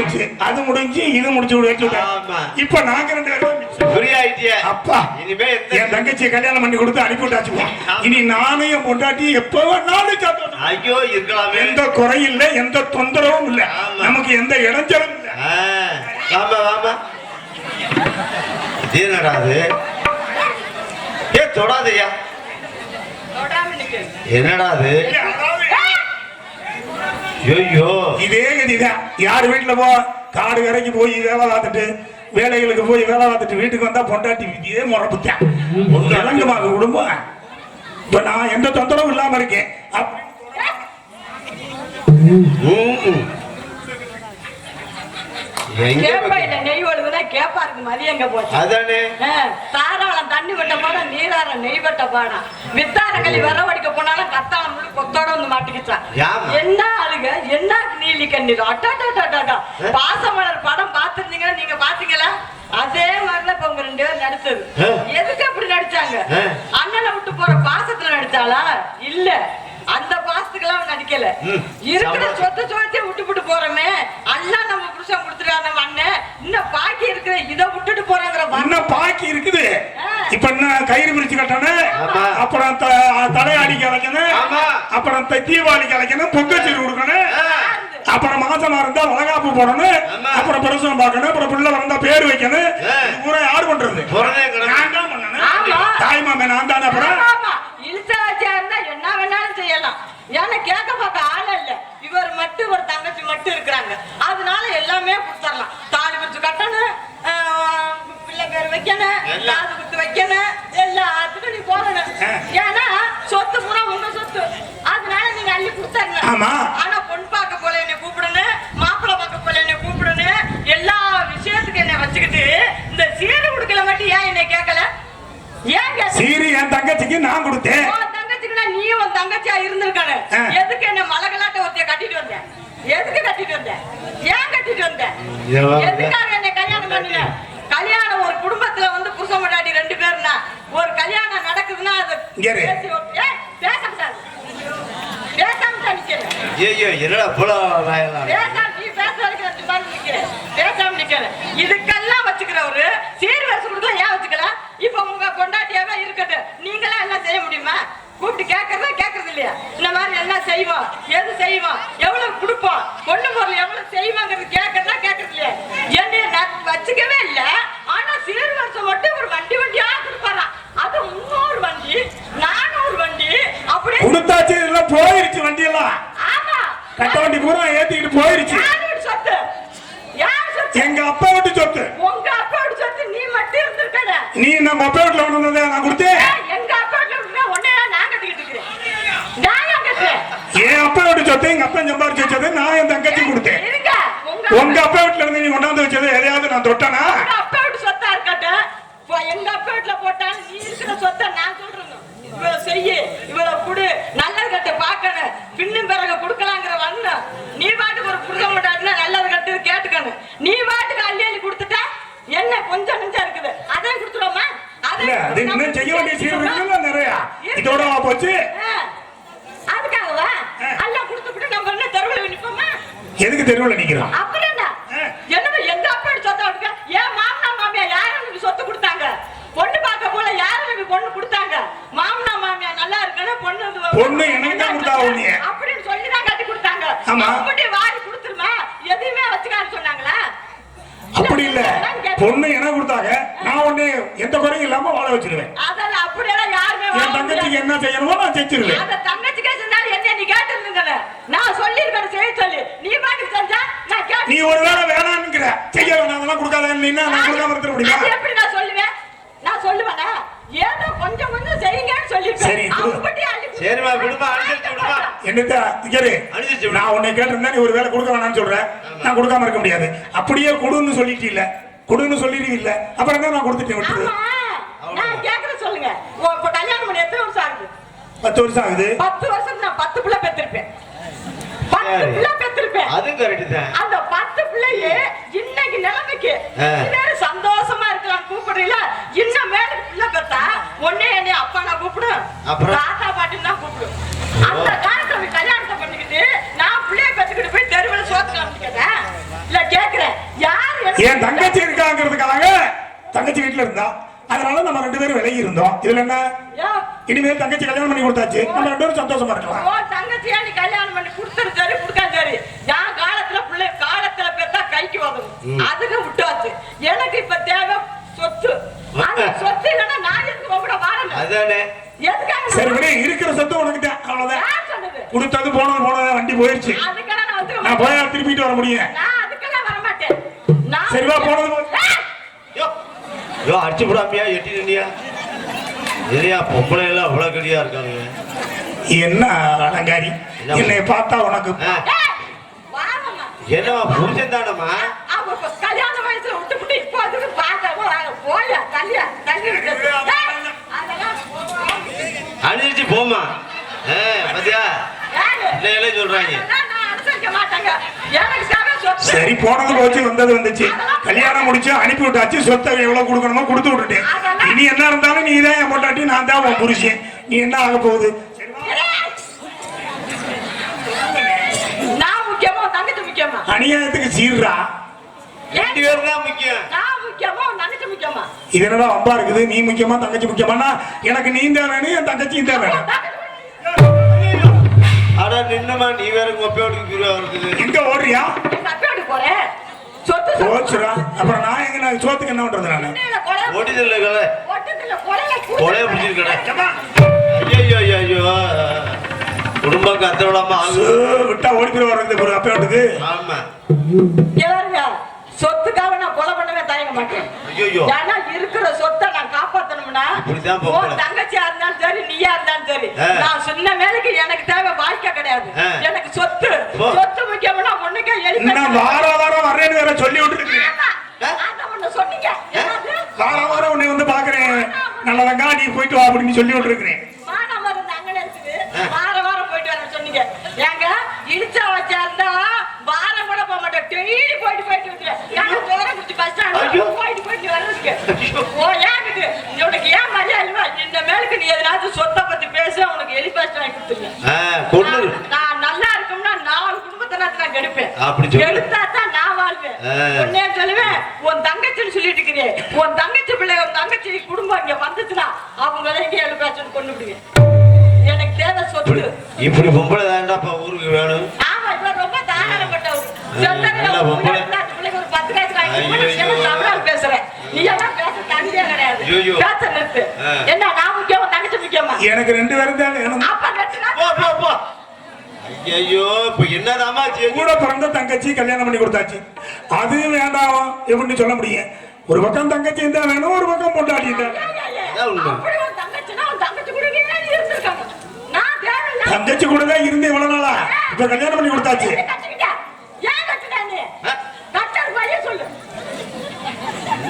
போச்சு அது முடிஞ்சு இது முடிச்சு வச்சு ஆமா. விட்டேன். இப்ப நாங்க ரெண்டு பேரும் மிச்சம். ஃப்ரீ ஆயிட்டியே. அப்பா இனிமே என் தங்கச்சியை கல்யாணம் பண்ணி கொடுத்து அனுப்பி விட்டாச்சுப்பா இனி நானும் என் பொண்டாட்டி எப்ப வேணாலும் ஐயோ இருக்கலாமே. எந்த குறையும் இல்ல எந்த தொந்தரவும் இல்ல. நமக்கு எந்த இடைஞ்சலும் இல்ல. வாமா வாமா. இது என்னடா அது? ஏ. என்னடா அது? ஐயோ. இதே கதிதான் யார் வீட்டுல போ? காடு கரைக்கு போய் வேலை பார்த்துட்டு வேலைகளுக்கு போய் வேலை பார்த்துட்டு வீட்டுக்கு வந்தா பொண்டாட்டி இதே முறப்புத்தான் விளங்குமாங்க குடும்பம். இப்ப நான் எந்த தொந்தரவும் இல்லாம இருக்கேன். கேப்பா இல்ல நெய் ஒழுகுனா கேப்பா இருக்கு மதியம் எங்க போச்சு? அதானே? ஆ, தாராளம் தண்ணி வெட்ட பாடம் நீராரம் நெய் வெட்ட பாடம் வித்தார களி வரவடிக்க போனாலும் கத்தாளம் முழு கொத்தோட வந்து மாட்டிக்கிச்சான்? என்ன ஆளுங்க என்ன நீலி கண்ணீர்? அட்டாட்டாட்டாட்டா பாசமலர் படம் பார்த்திருந்தீங்கன்னா நீங்க பாத்தீங்களா அதே மாதிரிதான் இப்ப உங்க ரெண்டு பேரும் நடிச்சது. எதுக்கு அப்படி நடிச்சாங்க. அண்ணனை விட்டு போற பாசத்துல நடிச்சாளா? இல்ல. அந்த பாசத்துக்கெல்லாம் நடிக்கல. இருக்கிற. சொத்து சொத்தே விட்டு விட்டு போறோமே. இன்னும் பாக்கி இருக்கிற இதை விட்டுட்டு போறாங்கிற வண்ணம் இன்னும் பாக்கி இருக்குது. இப்ப என்ன கயிறு பிரிச்சு கட்டணும்? ஆமா. அப்புறம் த- தலையாடிக்கு அழைக்கணும் ஆமா. அப்புறம் த- தீபாவளிக்கு அழைக்கணும்? பொங்கச்சீர் கொடுக்கணும்? அப்புறம் மாசமா இருந்தா வளகாப்பு போடணும். அப்புறம் பிரசவம் பார்க்கணும். அப்புறம் பிள்ளை வந்தா பேர் வைக்கணும். பூரா யார் பண்றது. நான் தான் பண்ணணும். ஆமா. தாய் மாமன் நான் தானே அப்புறம். இழுச்ச வச்சா இருந்தா என்ன வேணாலும் செய்யலாம். ஏன்னா கேட்க பார்க்க ஆள் இல்ல. இவர் மட்டும் ஒரு தங்கச்சி மட்டும் இருக்கிறாங்க அதனால எல்லாமே கொடுத்துடலாம் தாலி வச்சு கட்டணும் ஆஹ், பிள்ளை பேர் வைக்கணும் எல்லாம். காது குத்து வைக்கணும் எல்லாத்துக்கும் நீ போகணும் ஆ. ஏன்னா சொத்து பூரா உங்க சொத்து அதனால நீங்க அள்ளி கொடுத்தரணும் ஆமா. ஆனா பொன் பார்க்க போல என்னை கூப்பிடணும் மாப்பிள்ளை பார்க்க போல என்னை கூப்பிடணும் எல்லா விஷயத்துக்கு என்னை வச்சுக்கிட்டு இந்த சீரு கொடுக்கல மட்டும் ஏன் என்னை கேட்கல ஏன் கேட்கல சீரி என் தங்கச்சிக்கு நான் கொடுத்தேன் உன் தங்கச்சிக்குன்னா நீ உன் தங்கச்சியா இருந்திருக்கானு ஆ. எதுக்கு என்ன மலகலாட்ட ஒருத்தைய கட்டிட்டு வந்த எதுக்கு கட்டிட்டு வந்த எதுக்காக என்ன கல்யாணம் ஒரு குடும்பத்துல வந்து புருஷன் முன்னாடி ரெண்டு பேர்னா ஒரு கல்யாணம் நடக்குதுன்னா அது பேசாம ஐயோ என்னடா புல பேசாம நீ பேச வரைக்கும் பேசாம நிக்கிறேன். இதுக்கெல்லாம் வச்சுக்கிறவரு சீர் வரிசை கொடுத்தா ஏன் வச்சுக்கலாம் இப்ப உங்க கொண்டாட்டியாவே இருக்கட்டும். நீங்களா எல்லாம் செய்ய முடியுமா? கூப்பிட்டு கேட்கறதா கேட்கறது இல்லையா? இந்த மாதிரி எல்லாம் செய்வோம். எது செய்வோம்? எவ்வளவு கொடுப்போம்? பொண்ணு பொருள் எவ்வளவு செய்வாங்கிறது கேட்கறதா கேட்கறது இல்லையா என்ன நான் வச்சுக்கவே இல்ல. ஆனா சீர் வருஷம் மட்டும் ஒரு வண்டி வண்டியா கொடுப்பாராம் அது முன்னூறு வண்டி நானூறு வண்டி அப்படியே கொடுத்தாச்சு இதெல்லாம் போயிருச்சு வண்டி எல்லாம் ஆமா. கட்ட வண்டி பூரா ஏத்திக்கிட்டு போயிருச்சு. யார் வீட்டு சொத்து? யார் சொத்து? எங்க அப்பா வீட்டு சொத்து. உங்க அப்பாவோட சொத்து நீ மட்டும் இருந்திருக்கட. நீ நம்ம அப்பா வீட்டுல கொண்டு வந்ததை நான் கொடுத்தேன்? எங்க அப்பாவோட இருந்தா உன்னை நான் கட்டிக்கிட்டு இருக்கிறேன். நான் ஏன் கட்டுறேன்? என் அப்பா வீட்டு சொத்தை எங்க அப்பா சம்பாரிச்சு வச்சதை நான் என் தங்கச்சி கொடுத்தேன். உங்க அப்பா வீட்டுல கொண்டாந்து வச்சது எதையாவது நான் தொட்டனா? அப்பா வீட்டு சொத்தா இருக்கட்டும் இப்போ எங்க அப்பா வீட்டுல போட்டாலும் நீ இருக்கிற சொத்தை நான் சொல்றேன் இவ்வளவு செய்யு இவ்வளவு கொடு நல்லது கட்ட பாக்கணும் பின்னும் பிறகு கொடுக்கலாங்கிற வண்ணம் நீ பாட்டுக்கு ஒரு புருஷன் போட்டாச்சுன்னா நல்லது கட்டு கேட்டுக்கணும் நீ பாட்டுக்கு அள்ளி அள்ளி கொடுத்துட்டா என்ன கொஞ்சம் நெஞ்சா இருக்குது அதையும் கொடுத்துருவோமா இல்ல அது இன்னும் செய்ய வேண்டிய சீர் இருக்குல்ல நிறைய இதோட போச்சு ஆ. அதுக்காகவா எல்லாம் கொடுத்துட்டு நம்ம என்ன தெருவில் நிப்போமா எதுக்கு தெருவில் நிக்கிறோம் அப்புறம் என்ன ஆ. என்னது எங்க அப்பா சொத்தை விட்டுக்க ஏன் மாமனா மாமியா யாரும் எனக்கு சொத்து கொடுத்தாங்க பொண்ணு பார்க்க போல யாரும் எனக்கு பொண்ணு கொடுத்தாங்க மாமனா மாமியா நல்லா இருக்கணும் பொண்ணு வந்து- பொண்ணு எனக்கு தான் கொடுத்தாங்க உன்னைய. அப்படின்னு சொல்லி தான் கட்டி கொடுத்தாங்க ஆமா. அப்படி வாரி கொடுத்துருமா எதையுமே வச்சுக்கான்னு சொன்னாங்களா அப்படி இல்ல. பொண்ணு எனக்கு கொடுத்தாங்க? நான் உன்னை எந்த குறையும் இல்லாம வாழ வச்சிருவேன். என் தங்கச்சிக்கு. என்ன செய்யணுமோ நான் செஞ்சிருவேன். என்ன நீ கேட்டிருந்தீங்கன்னு நான் சொல்லியிருக்கேன் செய்ய சொல்லி. நீ பாட்டுக்கு செஞ்சா நான் கேட்டு நீ ஒரு வேளை வேணாம்ங்கிற செய்ய வேணாம் அதெல்லாம் கொடுக்காத. நீனா கொடுக்காம இருக்க முடியுமா? எப்படி நான் சொல்லுவேன்? நான் சொல்லுவேனா? ஏதோ கொஞ்சம் கொஞ்சம் செய்யுங்கன்னு சரி, அள்ளி கொடு. சரிம்மா, விடுமா, அனுசரிச்சு விடுமா. என்னத்த திகரு அனுசரிச்சு. நான் உன்னை கேட்டிருந்தா நீ ஒரு வேளை கொடுக்க வேணாம்னு சொல்றேன் நான் கொடுக்காம இருக்க முடியாது. அப்படியே கொடுன்னு சொல்லிட்டு இல்ல. கொடுன்னு சொல்லிட்டு இல்ல. அப்புறம் தான் நான் கொடுத்துட்டேன் விட்டுரு. ஆமா. நான் கேக்குறேன் சொல்லுங்க. இப்ப கல்யாணம் பண்ணி எத்தனை வருஷம் ஆகுது? பத்து வருஷம் ஆகுது. பத்து வருஷம் நான் பத்து பிள்ளை பெற்றிருப்பேன். பத்து சரி. பிள்ளை கரெக்ட் தான். அந்த பத்து பிள்ளையே இன்னைக்கு நிலைமைக்கு சந்தோஷமா இருக்கலாம் கூப்பிடுறீல இன்னும் மேல பிள்ளை பெத்தா ஒன்னே என்னை அப்பா நான் கூப்பிடும் அப்புறம்? தாத்தா பாட்டி தான் கூப்பிடும். அந்த காலத்துல கல்யாணத்தை பண்ணிக்கிட்டு நான் பிள்ளைய பெற்றுக்கிட்டு போய் தெருவில் சோத்து காமிக்கிறேன் இல்ல கேக்குற என் தங்கச்சி இருக்காங்கிறதுக்காக தங்கச்சி வீட்டுல இருந்தா. அதனால நம்ம ரெண்டு பேரும் விலகி இருந்தோம். இதுல என்ன? இனிமேல் தங்கச்சி கல்யாணம் பண்ணி கொடுத்தாச்சு. நம்ம ரெண்டு பேரும் சந்தோஷமா இருக்கலாம். தங்கச்சியா நீ கல்யாணம் பண்ணி கொடுத்தது சரி கொடுக்காது சரி நான் காலத்துல பிள்ளை காலத்துல பெத்தா கைக்கு வரும் அதுக்கு விட்டாச்சு எனக்கு இப்ப தேவை சொத்து அந்த சொத்து இல்லைன்னா நான் எதுக்கு கூட சரி விடு இருக்கிற சொத்து உனக்கு தான் அவ்வளவுதான் கொடுத்தது போனது போனது வண்டி போயிருச்சு. நான். போயா திருப்பிட்டு வர முடியும் போனது அடிச்சு பொம்பளை எல்லாம் அவ்வளவு கடியா இருக்காங்க? என்ன அலங்காரி? என்னை பார்த்தா உனக்கு. என்னம்மா புரிஞ்சன் தானம்மா? இப்ப கல்யாண வயசுல விட்டுப்புட்டு இப்போ அதுக்கு பார்த்தா போயா தள்ளியா தள்ளி விட்டு. ஏய், அதெல்லாம் போவோம். அணிச்சு போமா ஆ, பாத்தியா? யாரு? இல்லை இல்லை சொல்றாங்க? அதெல்லாம் நான் அனுசரிக்க மாட்டேங்க. எனக்கு தேவை சொத்து. சரி போனது போச்சு வந்தது வந்துச்சு. கல்யாணம் முடிச்சு அனுப்பி விட்டாச்சு. சொத்தை எவ்வளவு கொடுக்கணுமோ கொடுத்து விட்டுட்டேன். இனி என்ன இருந்தாலும் நீ தான் என் பொண்டாட்டி நான் தான் உன் புருஷன். நீ என்ன ஆக போகுது? அநியாயத்துக்கு சீர்றா. ரெண்டு பேரும் தான் முக்கியமா. இது என்னடா வம்பா இருக்குது. நீ முக்கியமா தங்கச்சி முக்கியமானா எனக்கு நீ தான் வேணும் என் தங்கச்சியும் தான் வேணும். அட நின்னமா நீ வேற பிரிவா இருக்குது. எங்க ஓடுறியா? போறேன் சொத்து சொத்து. போச்சுடா அப்புறம் நான் எங்க நான் சோத்துக்கு என்ன பண்றது நானு? ஓடிதில்ல கலை? கொலைய பிடிச்சிருக்கடா ஐயோ ஐயோ ஐயோ குடும்பம் கத்த விடாம விட்டா ஓடி போய் வர்றது அப்பேட்டுக்கு ஆமா. சொத்துக்காக நான் கொலை பண்ணவே தயங்க மாட்டேன். ஐயோ ஏன்னா இருக்கிற சொத்தை நான் காப்பாத்தணும்னா தங்கச்சியா இருந்தாலும் சரி நீயா இருந்தாலும் சரி. நான் சொன்ன வேலைக்கு எனக்கு தேவை வாழ்க்கை கிடையாது. எனக்கு சொத்து. சொத்து முக்கியம்னா ஒண்ணுக்கே எலி இன்னும் வார வாரம் வர்றேன்னு வேற சொல்லி விட்டுருக்கு. ஆ? அதான் ஒண்ணு சொன்னீங்க. என்னது? வார வாரம் உன்னை வந்து பாக்குறேன் நல்லதங்கா நீ போயிட்டு வா அப்படின்னு சொல்லி விட்டுருக்கிறேன். மானம் வருது அங்கன இருக்குது. வார வாரம் போயிட்டு வர சொன்னீங்க. ஏங்க இடிச்சா வச்சா இருந்தா வாரம் மாட்டேன் டெய்லி போயிட்டு போயிட்டு வந்துட்டேன் ஏன்னா ஜோர குடிச்சு பஸ். ஸ்டாண்ட் போயிட்டு போயிட்டு வர்றதுக்கு. ஓ ஏங்குது உனக்கு ஏன் இல்லையா? இந்த மேலுக்கு நீ எதனாச்சும் சொத்தை பத்தி பேச உனக்கு எலி பஸ் ஸ்டாண்ட் நான் நான் நல்லா இருக்கும்னா நாலு குடும்பத்தை நான் கெடுப்பேன். அப்படி தான் நான் வாழ்வேன். ஆ. உடனே சொல்லுவேன் உன் தங்கச்சின்னு சொல்லிட்டு இருக்கிறேன் உன் தங்கச்சி பிள்ளை உன் தங்கச்சி குடும்பம் இங்க வந்துச்சுன்னா அவங்கள இங்க எழுப்பாச்சுன்னு கொண்டு விடுவேன் எனக்கு தேவை சொத்து. இப்படி பொம்பளை தாண்டாப்பா ஊருக்கு வேணும் ஆமா இப்ப ரொம்ப தாராளப்பட்டவர் நல்ல பொம்பளை. ஒரு பத்து காசு வாங்கி ஐயோ, கொடுத்து ஐயோ. எனக்கு ரெண்டு பேரும் தான் ஐயோ இப்ப என்னதாம்மா செய்ய கூட பிறந்த தங்கச்சி கல்யாணம் பண்ணி கொடுத்தாச்சு. அது வேண்டாம் எப்படின்னு சொல்ல முடியும். ஒரு பக்கம் தங்கச்சி இருந்தா வேணும் ஒரு பக்கம் பொண்டாட்டி இருந்தா தங்கச்சி கூட தான் இருந்து இவ்வளவு நாளா. இப்ப கல்யாணம் பண்ணி கொடுத்தாச்சு எப்படி கட்டிக்கிட்ட? ஏன் கட்டின நீ? ஆ? கட்டது பையன் சொல்லு.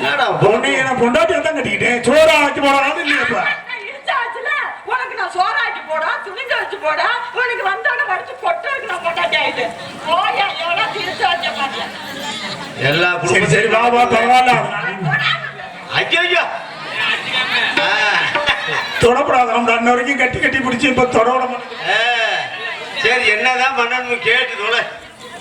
என்னடா பொண்ணு நான் பொண்டாட்டியா தான் கட்டிக்கிட்டேன் சோறா ஆக்கி போடலாம்னு இல்லையா இப்ப நான் இடிச்சா வச்சுல, உனக்கு நான் சோறாக்கி போடா, துணிஞ்சு வச்சு போடா, உனக்கு வந்தோடனே வடிச்சு கொட்டுறதுக்கு நான் பொண்டாட்டி ஆயிட்டேன். போயா, எவனா இடிச்சு வச்ச பாத்தியா? எல்லா சரி சரி பரவாயில்ல. ஐயோ தொடப்படாத நம்ம அன்ன வரைக்கும் கட்டி கட்டி பிடிச்சி இப்ப தொடவிட மாட்டேங்குது. சரி என்னதான் பண்ணணும் கேட்டு தொலை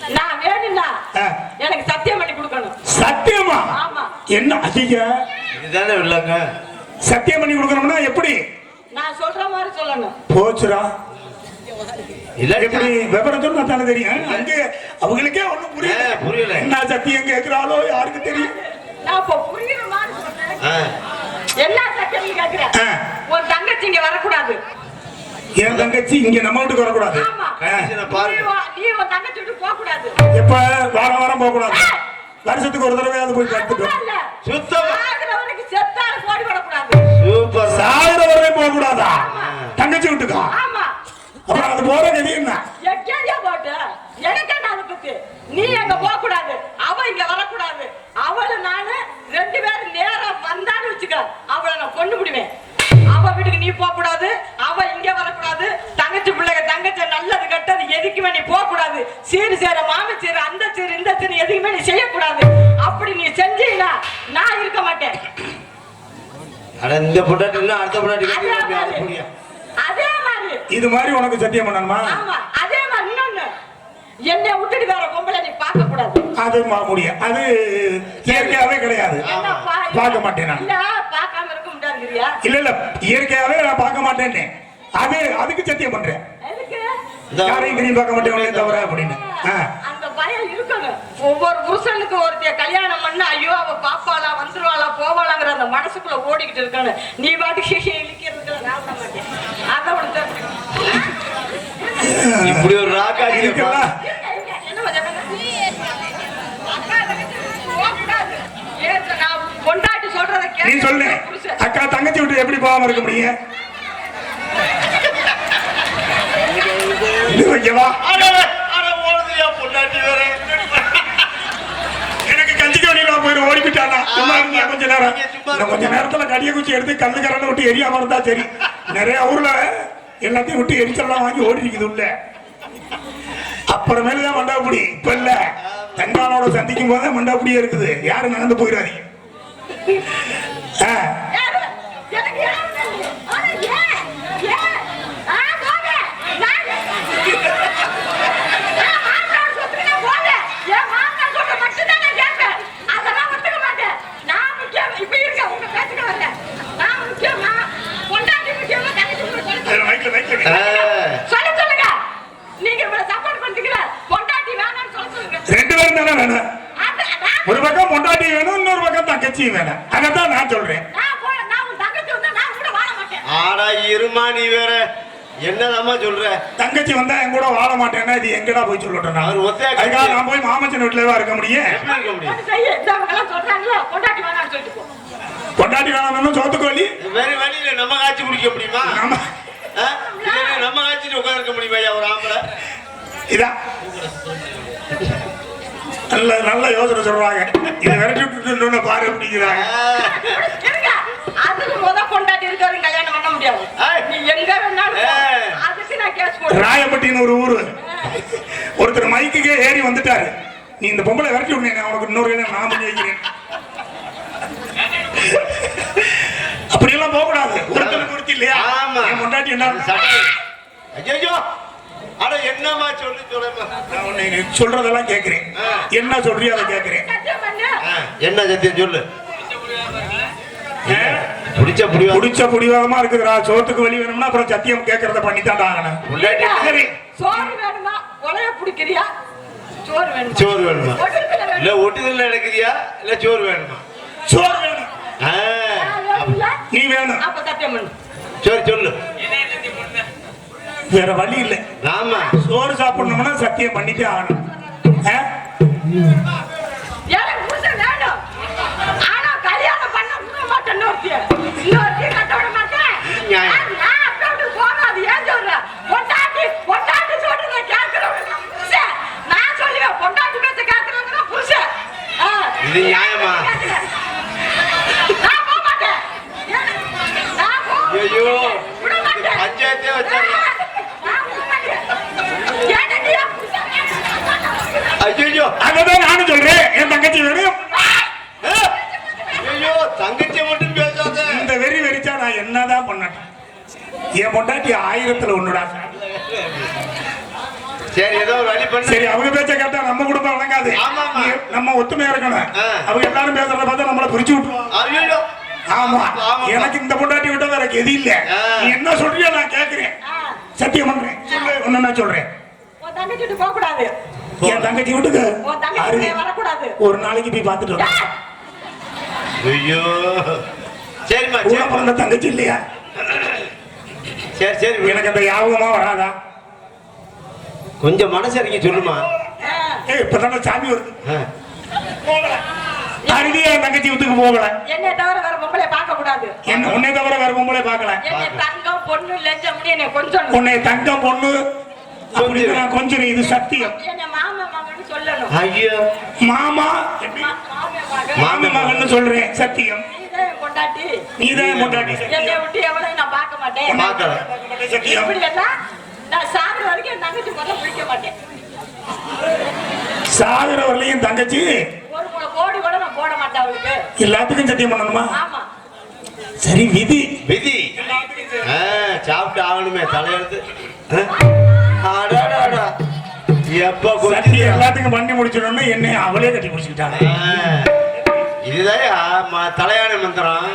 நான் வேணும்னா, ஆ. எனக்கு சத்தியம் பண்ணி கொடுக்கணும். சத்தியமா? ஆமா. என்ன அதிக இதுதானே இல்லைங்க சத்தியம் பண்ணி கொடுக்கணும்னா எப்படி? நான் சொல்ற மாதிரி சொல்லணும். போச்சுடா. இல்ல எப்படி? விவரம் சொன்னா தானே தெரியும். அங்கே அவங்களுக்கே ஒண்ணும் புரியல. புரியல. என்ன சத்தியம் கேட்கிறாளோ யாருக்கு தெரியும்? நான் இப்ப புரியுற மாதிரி சொல்றேன் ஆ, என்ன சத்தியம் கேக்குறேன் ஆ. உன் தங்கச்சி இங்க வரக்கூடாது. என் தங்கச்சி இங்க நம்ம வீட்டுக்கு வரக்கூடாது. எப்ப? வாரம் வாரம் போக கூடாது வருஷத்துக்கு ஒரு தடவையாவது போய் பார்த்துட்டோம் இல்ல. சுத்தமா? சூப்பர். சாகுற வரையும் போக கூடாதா தங்கச்சி வீட்டுக்கா? ஆமா. அப்புறம் அது போற கதி என்ன? எனக்கு என்ன அதை பத்தி நீ அங்க போக கூடாது அவ இங்க வரக்கூடாது. அவளு நானு ரெண்டு பேரும் நேரம் வந்தான்னு வச்சுக்க. அவளை நான் கொண்டு விடுவேன் அவ வீட்டுக்கு நீ போக கூடாது அவ இங்க வரக்கூடாது. தங்கச்சி பிள்ளைங்க தங்கச்சி நல்லது கெட்டது எதுக்குமே நீ போக கூடாது சீரு சேர மாமி சீரு அந்த சீரு இந்த சீரு எதுக்குமே நீ செய்யக்கூடாது. அப்படி நீ செஞ்சீங்கன்னா நான் இருக்க மாட்டேன். இந்த பொண்டாட்டி அடுத்த பொண்டாட்டி அதே மாதிரி. இது மாதிரி உனக்கு சத்தியம் பண்ணணுமா? ஆமா அதே மாதிரி இன்னொன்னு. என்னை விட்டுட்டு வேற பொம்பளை நீ பார்க்க கூடாது அது முடியும் அது இயற்கையாவே கிடையாது. பார்க்க மாட்டேன் நான். பார்க்காம இல்ல இல்ல. இயற்கையாவே நான் பார்க்க மாட்டேன்னு. அது அதுக்கு சத்தியம் பண்றேன். யாரையும் திரும்பி பார்க்க மாட்டேன் தவிர அப்படின்னு. அந்த பயம் இருக்கணும். ஒவ்வொரு புருஷனுக்கு ஒருத்தைய கல்யாணம் பண்ண ஐயோ அவ பாப்பாளா வந்துருவாளா போவாளாங்கிற அந்த மனசுக்குள்ள ஓடிக்கிட்டு இருக்கணும். நீ பாட்டுக்கு இழிக்கிறதுக்கு நான் மாட்டேன். அதை தெரிஞ்சுக்கணும். இப்படி ஒரு பொண்டாட்டி சொல்றத நீ சொல்லு. அக்கா தங்கச்சி விட்டு எப்படி போகாம இருக்க முடியும்? வேற. எனக்கு கஞ்சிக்க வழியில போயிரு ஓடி போயிட்டானா? சும்மா இருந்தா கொஞ்ச நேரம். கொஞ்ச நேரத்துல கடிய குச்சி எடுத்து கல்லு கரண்ட விட்டு எரியாம இருந்தா சரி. நிறைய ஊர்ல எல்லாத்தையும் விட்டு எரிச்சல்லாம் வாங்கி ஓடி இருக்குது உள்ள. அப்புறமேல தான் மண்டாபுடி இப்ப இல்ல. தங்கானோட சந்திக்கும் போதே மண்டாபுடியே இருக்குது. யாரும் நடந்து போயிடாதீங்க ஆ, யாரு? எனக்கு ஏன் இல்லை? ஆனா ஏன்? ஏன்? ஆ, போங்க. நான் என் மாமனார் சொத்துக்கு நான் போவேன். என் மாமனார் சொத்தை மட்டும்தான் நான் கேட்பேன். அதெல்லாம் ஒத்துக்க மாட்டேன். நான் முக்கியம். இப்ப இருக்க, உங்க பேச்சுக்கு வரல. நான் முக்கியமா? பொண்டாட்டி முக்கியமா? தங்கச்சி முக்கியமா? அதுல மைக்ல மைக்ல வை. சொல்ல சொல்லுங்க. நீங்க இவ்வளவு support பண்றீங்களா? பொண்டாட்டி வேணாம்னு சொல்ல சொல்லுங்க. ரெண்டு பேரும் தானே வேணும்? ஒரு பக்கம் பொண்டாட்டி வேணும் இன்னொரு பக்கம் தங்கச்சியும் வேணும். அதைத்தான் நான் சொல்றேன். நான் போல- நான் உன் தங்கச்சி வந்தா நான் கூட வாழ மாட்டேன். ஆடா இருமா நீ வேற. என்னதாம்மா சொல்ற? தங்கச்சி வந்தா என் கூட வாழ மாட்டேன்னா இது எங்கடா போய் சொல்லட்டும் நான்? அவர் ஒத்தையா அதுக்காக நான் போய் மாமச்சன் வீட்டுல இருக்க முடியும்? இருக்க முடியும்? பொண்டாட்டி வேணாம்னு சொல்லிட்டு போ. பொண்டாட்டி வேணாம்னு சோத்துக்கோழி. வேற வழியில நம்ம காய்ச்சி குடிக்க முடியுமா? நம்ம நம்ம காய்ச்சிட்டு உட்கார்க்க முடியுமா ஒரு ஆம்பளை? இதான் நல்ல நல்ல யோசனை சொல்றாங்க. இதை விரட்டி விட்டுட்டு பாரு அப்படிங்கிறாங்க. அதுக்கு முத பொண்டாட்டி இருக்கவரையும் கல்யாணம் பண்ண முடியாது. நீ எங்க வேணாலும். அதுக்கு நான் கேஸ் போடுறேன். ராயப்பட்டின்னு ஒரு ஊரு. ஒருத்தர் மைக்குக்கே ஏறி வந்துட்டாரு. நீ இந்த பொம்பளை விரட்டி விடுங்க உனக்கு இன்னொரு நான் பண்ணி வைக்கிறேன். அப்படியெல்லாம் போக கூடாது ஒருத்தருக்கு ஒருத்தி இல்லையா? ஆமா. என் பொண்டாட்டி என்ன. ஐயையோ. அட என்னம்மா சொல்லு சொல்லுமா நான் உன்னை நீ சொல்றதெல்லாம் கேட்கிறேன் ஆ. என்ன சொல்றியோ அதை பண்ணு. என்ன சத்தியம் சொல்லு. பிடிச்ச புடிவா புடிச்ச புடிவாதமா இருக்குதுடா. சோத்துக்கு வழி வேணும்னா அப்புறம் சத்தியம் கேட்கறத பண்ணித்தான் ஆகணும். பொண்டாட்டி சரி. சோறு வேணுமா? கொலைய பிடிக்கிறியா? சோறு வேணுமா? சோறு வேணுமா? இல்ல ஒட்டுதல் நடக்குதியா இல்ல சோறு வேணுமா? சோறு வேணும்? நீ வேணும். அப்ப சத்தியம் பண்ணு சரி சொல்லு. வேற வழி இல்லை. ஆமா. சோறு சாப்பிடணும்னா சத்தியம் பண்ணிட்டே ஆகணும். கல்யாணம் பண்ண கட்ட விட மாட்டேன். நியாயம். நான் நான் அப்படி விட்டு போகாது. ஏன் சொல்றேன்? பொண்டாட்டி பொண்டாட்டி சொல்றதை கேட்கிறவங்க தான் புருஷன். நான் சொல்லுவேன், பொண்டாட்டி பேச்ச கேட்கிறவங்க தான் புருஷன். ஆ. இது நியாயமா? நான் போக மாட்டேன். ஏன்? நான் போக ஐயோ விட மாட்டேன். பஞ்சாயத்தே வச்சிடலாம் நான் விட மாட்டேன். எனக்கு ஏன் புருஷன் வேணும்? ஐயோ அததான் நானும் சொல்றேன் என் தங்கச்சி வேணும் ஐயோ தங்கச்சி மட்டும் பேசாத இந்த வெறி வெறிச்சா நான் என்னதான் பண்ணட்டும் என் பொண்டாட்டி ஆயிரத்துல ஒண்ணுடா சரி ஏதோ ஒரு வழி பண்ணு சரி அவங்க பேச்ச கேட்டா நம்ம நீ- நம்ம ஒத்துமையா இருக்கணும். அவங்க எல்லாரும் பேசுறத பார்த்தா நம்மள பிரிச்சு விட்டுருவாங்க. ஐயோ ஆமா. எனக்கு இந்த பொண்டாட்டி விட்ட வேற எது இல்ல. நீ என்ன சொல்றியோ நான் கேக்குறேன். சத்தியம் பண்றேன். சொல்லு ஒண்ணு நான் சொல்றேன். என் தங்கச்சி வீட்டுக்கு? ஒரு நாளைக்கு போய் ஏய், ஐயோ. சரிம்மா கூட சரி பிறந்த தங்கச்சி இல்லையா? சரி சரி. எனக்கு அந்த யாபகமா வராதா? கொஞ்சம் மனசு இறங்கி சொல்லுமா. இப்பதானே சாமி வருது. என் தங்கச்சி வீட்டுக்கு போகல. என்னை தவிர வேற பொம்பளை பார்க்க கூடாது. என்ன உன்னை தவிர வேற பொம்பளை பார்க்கல. என்னை தங்கம் பொண்ணு லஞ்சம்னு என்னை கொஞ்சம் உன்னை தங்கம் பொண்ணு நான் கொஞ்சம் இது சத்தியம். என்னை மாமா மகன் சொல்லணும். ஐயோ. மாமா மாமே மகன். சொல்றேன். சத்தியம். நீதான் பொண்டாட்டி. என்னை விட்டு எவளையும் நான் பார்க்க மாட்டேன். சத்தியம் இப்படி எல்லாம் நான் சாகுற வரைக்கும் தங்கச்சி முதல்ல பிடிக்க மாட்டேன். சாகுற வரலையும் தங்கச்சி எல்லாத்துக்கும் சத்தியம் பண்ணணுமா? ஆமா. சரி விதி. விதி. ஆ, சாப்பிட்டு ஆகணுமே தலையெழுத்து. எப்ப கொஞ்சம் எல்லாத்துக்கும் பண்ணி முடிச்சிடணும்னு என்னை அவளே கட்டி பிடிச்சிக்கிட்டாங்க. இதுதான் தலையான மந்திரம்.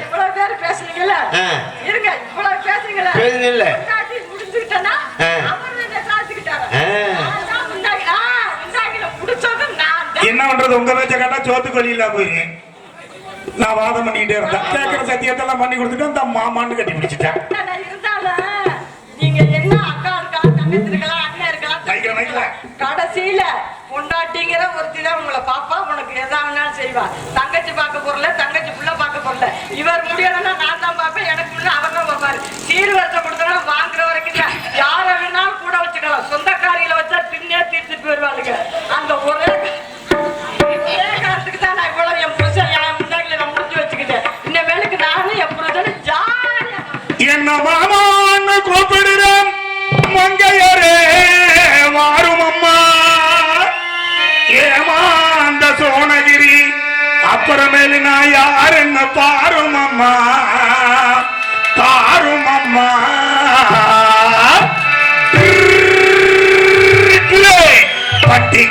இவ்வளவு பேர் பேசுனீங்கல்ல ஆ. இருங்க இவ்வளவு பேசுனீங்கல்ல பேசுனீங்க இல்ல? பொண்டாட்டி முடிஞ்சுக்கிட்டேன்னா ஆ. அவர் என்ன சாதிக்கிட்டாரு ஆ. நான் தான் முன்னாடி ஆ, முன்னாடில புடிச்சது நான் தான். என்ன பண்றது? உங்க பேச்ச கேட்டா சோத்து கொல்லியில போயிருக்கேன் நான் வாதம் பண்ணிக்கிட்டே இருந்தேன். கேட்கிற சத்தியத்தெல்லாம் பண்ணி கொடுத்துட்டு அந்த மாமான்னு கட்டி பிடிச்சிட்டேன். கடைசியில பொண்டாட்டிங்கிற ஒருத்தி தான் உங்களை பாப்பா. உனக்கு எதா வேணாலும் செய்வா. தங்கச்சி பார்க்க போறல தங்கச்சி புள்ள பார்க்க போறல இவர் முடியலன்னா நான் தான் பார்ப்பேன். எனக்கு முன்ன தான் பார்ப்பாரு. சீர் வருஷம் கொடுத்தா வாங்குற வரைக்கும். யாரை வேணாலும் கூட வச்சுக்கலாம். சொந்தக்காரிகளை வச்சா தின்னே தீர்த்துட்டு போயிருவாளுங்க. அந்த ஒரே நான் இவ்வளவு என் புருஷன் என் முன்னாடில நான் முடிஞ்சு வச்சுக்கிட்டேன். நானும் என் ஜாலியா என்ன மாமான்னு கூப்பிடுறோம் மங்கையரே மாறும் அம்மா. ஏமாந்த சோனகிரி அப்புறமேலு நான் யாருன்னு பாரும் அம்மா. பாரும் அம்மா. பட்டி